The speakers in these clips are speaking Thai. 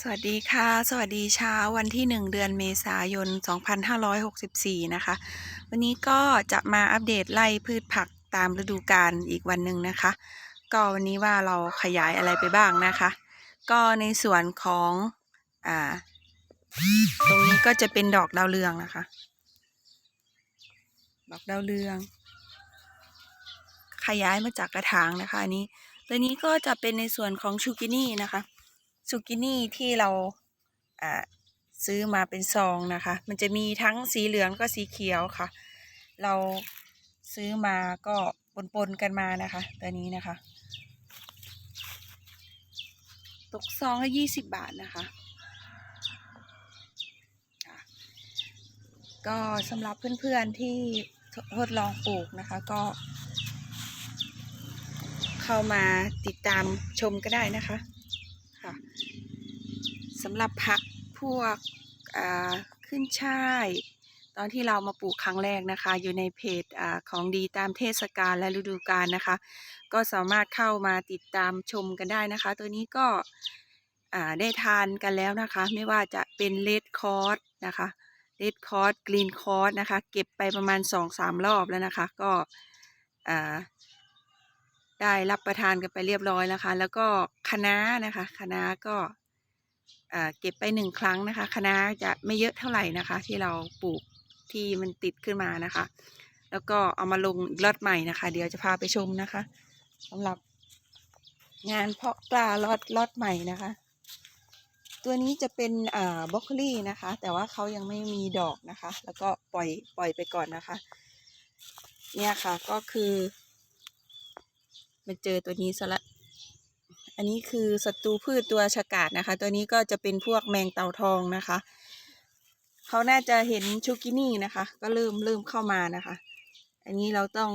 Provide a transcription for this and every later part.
สวัสดีค่ะ สวัสดีเช้าวันที่ 1 เดือนเมษายน 2564 นะคะ วันนี้ก็จะมาอัปเดตไล่พืชผักตามฤดูกาลอีกวันหนึ่งนะคะ ก็วันนี้ว่าเราขยายอะไรไปบ้างนะคะ ก็ในส่วนของอ่าตรงนี้ก็จะเป็นดอกดาวเรืองนะคะ ดอกดาวเรือง ขยายมาจากกระถางนะคะอันนี้ตัวนี้ก็จะเป็นในส่วนของชูกินี่นะคะ ซูกินี่ที่เราซื้อมาเป็นซองนะคะ มันจะมีทั้งสีเหลืองก็สีเขียวค่ะ เราซื้อมาก็ปนๆกันมานะคะ ตัวนี้นะคะ ตกซองละยี่สิบบาทนะคะ ก็สำหรับเพื่อนๆที่ทดลองปลูกนะคะก็ เข้ามาติดตามชมก็ได้นะคะ ค่ะสำหรับผักพวกขึ้นช่าย ตอนที่เรามาปลูกครั้งแรกนะคะ อยู่ในเพจอของดีตามเทศกาลและฤดูกาลนะคะ ก็สามารถเข้ามาติดตามชมกันได้นะคะ ตัวนี้ก็ได้ทานกันแล้วนะคะ ไม่ว่าจะเป็นเลดคอร์สนะคะเลดคอร์สกรีนคอร์สนะคะ เก็บไปประมาณ 2-3 รอบแล้วนะคะ ก็ ได้รับประทานกันไปเรียบร้อยนะคะแล้วก็คะน้านะคะคะน้าก็เก็บไปหนึ่งครั้งนะคะคะน้าจะไม่เยอะเท่าไหร่นะคะ ที่เราปลูกที่มันติดขึ้นมานะคะ แล้วก็เอามาลงอีกล็อตใหม่นะคะ เดี๋ยวจะพาไปชมนะคะสำหรับงานเพาะกล้าลอตล็อตใหม่นะคะ ตัวนี้จะเป็นอ่าบรอกโคลี่นะคะ แต่ว่าเขายังไม่มีดอกนะคะ แล้วก็ปล่อยปล่อยไปก่อนนะคะ เนี่ยค่ะก็คือ มาเจอตัวนี้ซะละ อันนี้คือศัตรูพืชตัวฉกาดนะคะ ตัวนี้ก็จะเป็นพวกแมงเต่าทองนะคะ เขาน่าจะเห็นชูกินี่นะคะ ก็เริ่มเริ่มเข้ามานะคะ อันนี้เราต้อง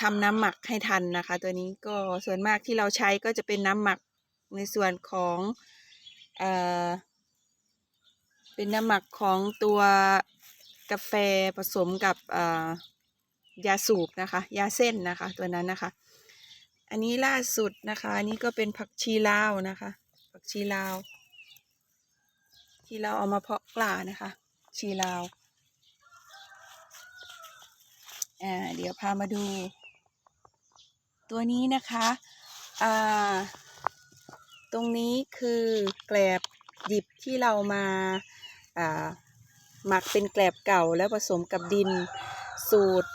ทำน้ำหมักให้ทันนะคะ ตัวนี้ก็ส่วนมากที่เราใช้ก็จะเป็นน้ำหมักในส่วนของเอ่อเป็นน้ำหมักของตัวกาแฟผสมกับเอ่อ ยาสูบนะคะ ยาเส้นนะคะ ตัวนั้นนะคะ อันนี้ล่าสุดนะคะอันนี้ก็เป็นผักชีลาวนะคะ ผักชีลาว ที่เราเอามาเพาะกล้านะคะ ชีลาวอ่าเดี๋ยวพามาดู ตัวนี้นะคะอ่าตรงนี้คือแกลบดิบที่เรามาอ่าหมักเป็นแกลบเก่าแล้วผสมกับดินสูตร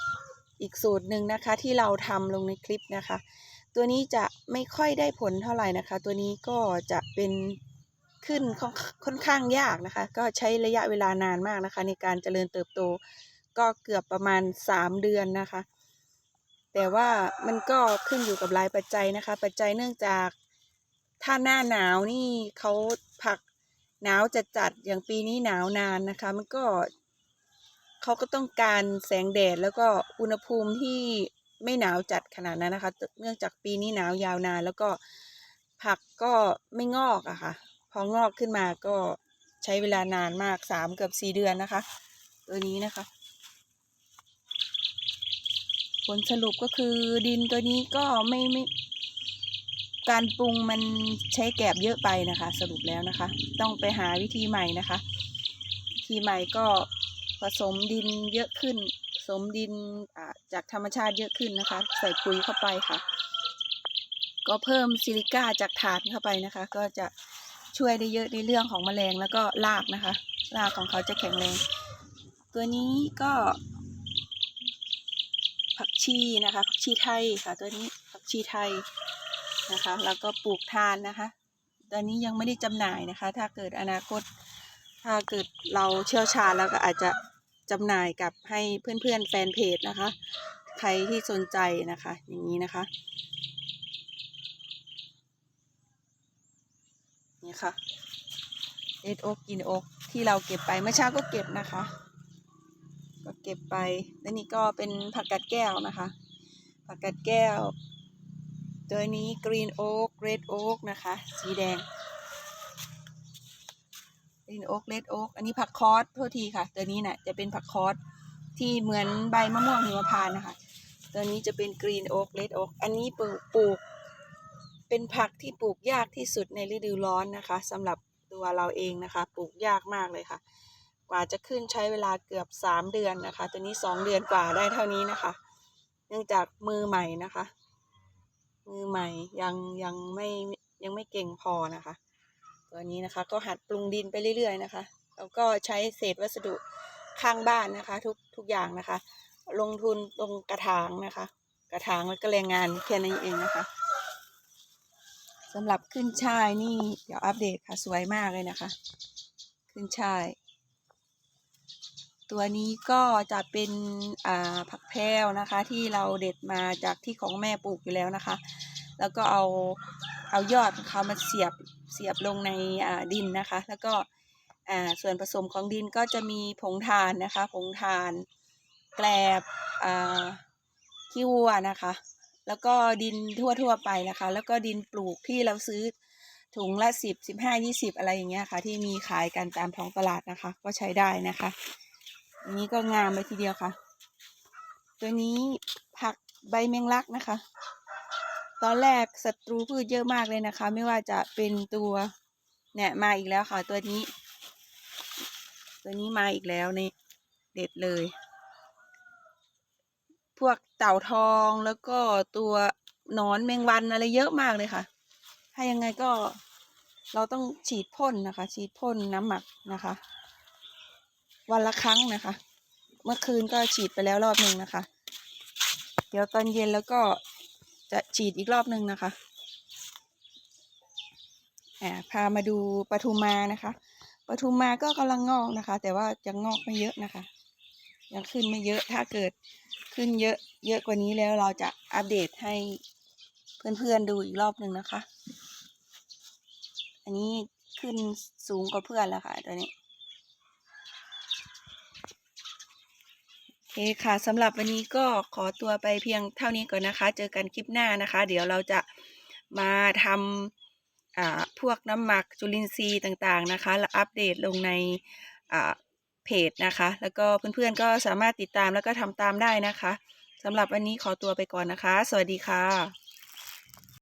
อีกสูตรหนึ่งนะคะที่เราทำลงในคลิปนะคะ ตัวนี้จะไม่ค่อยได้ผลเท่าไหร่นะคะ ตัวนี้ก็จะเป็นขึ้นค่อนค่อนข้างยากนะคะ ก็ใช้ระยะเวลานานมากนะคะ ในการเจริญเติบโตก็เกือบประมาณ 3 เดือนนะคะ แต่ว่ามันก็ขึ้นอยู่กับหลายปัจจัยนะคะ ปัจจัยเนื่องจากถ้าหน้าหนาวนี่เขาผักหนาวจัดจัดอย่างปีนี้หนาวนานนะคะ มันก็ เขาก็ต้องการแสงแดดแล้วก็อุณหภูมิที่ไม่หนาวจัดขนาดนั้นนะคะ เนื่องจากปีนี้หนาวยาวนานแล้วก็ผักก็ไม่งอกอะค่ะ พองอกขึ้นมาก็ใช้เวลานานมากสามเกือบสี่เดือนนะคะ ตัวนี้นะคะ ผลสรุปก็คือดินตัวนี้ก็ไม่ไม่การปรุงมันใช้แกลบเยอะไปนะคะ สรุปแล้วนะคะ ต้องไปหาวิธีใหม่นะคะ วิธีใหม่ก็ ผสมดินเยอะขึ้น ผสมดินจากธรรมชาติเยอะขึ้นนะคะ ใส่ปุ๋ยเข้าไปค่ะ ก็เพิ่มซิลิก้าจากถาดเข้าไปนะคะ ก็จะช่วยได้เยอะในเรื่องของแมลงแล้วก็รากนะคะรากของเขาจะแข็งแรง ตัวนี้ก็ ผักชีนะคะผักชีไทยค่ะ ตัวนี้ผักชีไทยนะคะ แล้วก็ปลูกทานนะคะ ตอนนี้ยังไม่ได้จำหน่ายนะคะ ถ้าเกิดอนาคตถ้าเกิดเราเชี่ยวชาญแล้วก็อาจจะ จำหน่ายกับให้เพื่อนๆแฟนเพจนะคะ ใครที่สนใจนะคะ อย่างนี้นะคะ นี่ค่ะเอ็ดอกกินโอกที่เราเก็บไปเมื่อเช้าก็เก็บนะคะ ก็เก็บไปแล้วนี่ก็เป็นผักกาดแก้วนะคะ ผักกาดแก้ว ตัวนี้กรีนโอ๊กเรดโอ๊กนะคะ สีแดง กรีนโอ๊กเรดโอ๊กอันนี้ผักคอสโทษทีค่ะ ตัวนี้น่ะจะเป็นผักคอสที่เหมือนใบมะม่วงหิมพานต์นะคะ ตัวนี้จะเป็นกรีนโอ๊กเรดโอ๊กอันนี้ปลูกปลูก เป็นผักที่ปลูกยากที่สุดในฤดูร้อนนะคะสำหรับตัวเราเองนะคะ ปลูกยากมากเลยค่ะ กว่าจะขึ้นใช้เวลาเกือบสามเดือนนะคะ ตัวนี้สองเดือนกว่าได้เท่านี้นะคะ เนื่องจากมือใหม่นะคะ มือใหม่ยังยังไม่ยังไม่เก่งพอนะคะ ตัวนี้นะคะ ก็หัดปรุงดินไปเรื่อยๆนะคะแล้วก็ใช้เศษวัสดุข้างบ้านนะคะ ทุกทุกอย่างนะคะ ลงทุนตรงกระถางนะคะ กระถางแล้วก็แรงงานแค่นี้เองนะคะสำหรับขึ้นช่ายนี่เดี๋ยวอัปเดตค่ะสวยมากเลยนะคะ ขึ้นช่าย ตัวนี้ก็จะเป็นผักแพรวนะคะ ที่เราเด็ดมาจากที่ของแม่ปลูกอยู่แล้วนะคะ แล้วก็เอาเอายอดของเขามาเสียบ เสียบลงในดินนะคะ แล้วก็ส่วนผสมของดินก็จะมีผงถ่านนะคะ ผงถ่าน แกลบขี้วัวนะคะ แล้วก็ดินทั่วๆไปนะคะ แล้วก็ดินปลูกที่เราซื้อถุงละสิบสิบห้ายี่สิบอะไรอย่างเงี้ยค่ะ ที่มีขายกันตามท้องตลาดนะคะ ก็ใช้ได้นะคะอันนี้ก็งามเลยทีเดียวค่ะ ตัวนี้ผักใบแมงลักนะคะ ตอนแรกศัตรูพืชเยอะมากเลยนะคะ ไม่ว่าจะเป็นตัวเนี่ยมาอีกแล้วค่ะตัวนี้ ตัวนี้มาอีกแล้วนี่เด็ดเลย พวกเต่าทองแล้วก็ตัวนอนแมงวันอะไรเยอะมากเลยค่ะ ถ้ายังไงก็เราต้องฉีดพ่นนะคะ ฉีดพ่นน้ำหมักนะคะ วันละครั้งนะคะ เมื่อคืนก็ฉีดไปแล้วรอบหนึ่งนะคะ เดี๋ยวตอนเย็นแล้วก็ จะฉีดอีกรอบหนึ่งนะคะอ่าพามาดูปทุมมานะคะปทุมมาก็กำลังงอกนะคะ แต่ว่ายังงอกไม่เยอะนะคะ ยังขึ้นไม่เยอะถ้าเกิดขึ้นเยอะเยอะกว่านี้แล้วเราจะอัปเดตให้เพื่อนๆดูอีกรอบหนึ่งนะคะ อันนี้ขึ้นสูงกว่าเพื่อนแล้วค่ะตัวนี้ โอ เคค่ะสำหรับวันนี้ก็ขอตัวไปเพียงเท่านี้ก่อนนะคะ เจอกันคลิปหน้านะคะ เดี๋ยวเราจะมาทำอ่าพวกน้ำหมักจุลินทรีย์ต่างๆนะคะ และอัปเดตลงในอ่าเพจนะคะ แล้วก็เพื่อนๆก็สามารถติดตามแล้วก็ทำตามได้นะคะสำหรับวันนี้ขอตัวไปก่อนนะคะ สวัสดีค่ะ